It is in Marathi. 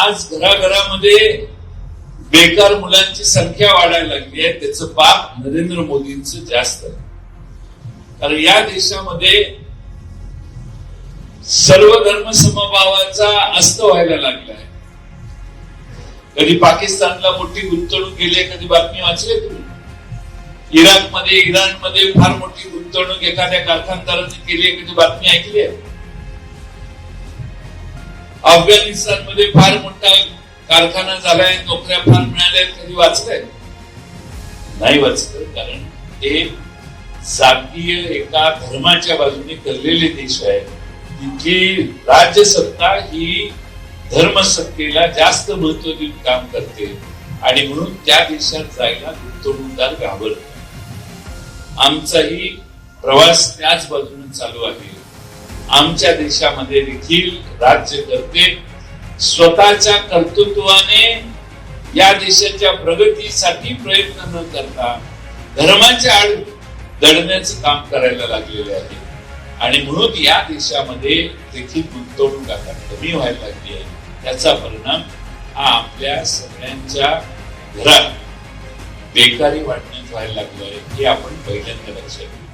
आज घराघरामध्ये बेकार मुलांची संख्या वाढायला लागली आहे. त्याचं पाप नरेंद्र मोदींच जास्त आहे. कारण या देशामध्ये सर्व धर्म समभावाचा अस्त व्हायला लागला आहे कधी पाकिस्तानला मोठी गुंतवणूक केली आहे कधी बातमी वाचली तुम्ही? इराकमध्ये इराणमध्ये फार मोठी गुंतवणूक एखाद्या कारखानदाराने केली आहे कधी बातमी ऐकली आहे? अफगाणिस्तानमध्ये फार मोठा कारखाना झालाय नोकऱ्या फार मिळाल्या कधी वाचलंय? नाही वाचलं कारण हे जातीय एका धर्माच्या बाजूने कललेले देश आहेत. तिथली राज्यसत्ता ही धर्मसत्तेला जास्त महत्त्व देऊन काम करते आणि म्हणून त्या देशात जायला गुंतवणूकदार घाबरत आमचाही प्रवास त्याच बाजूने चालू आहे. आमच्या देशामध्ये देखील राज्य करते. स्वतःच्या कर्तृत्वाने या देशाच्या प्रगतीसाठी प्रयत्न न करता धर्माच्या आड दडण्याचं काम करायला लागलेले आहे. आणि म्हणून या देशामध्ये देखील गुंतवणूक आता कमी व्हायला लागली आहे. त्याचा परिणाम हा आपल्या सगळ्यांच्या घरात बेकारी वाढण्यात व्हायला लागलो आहे हे आपण पहिल्यांदा लक्षात घेऊ.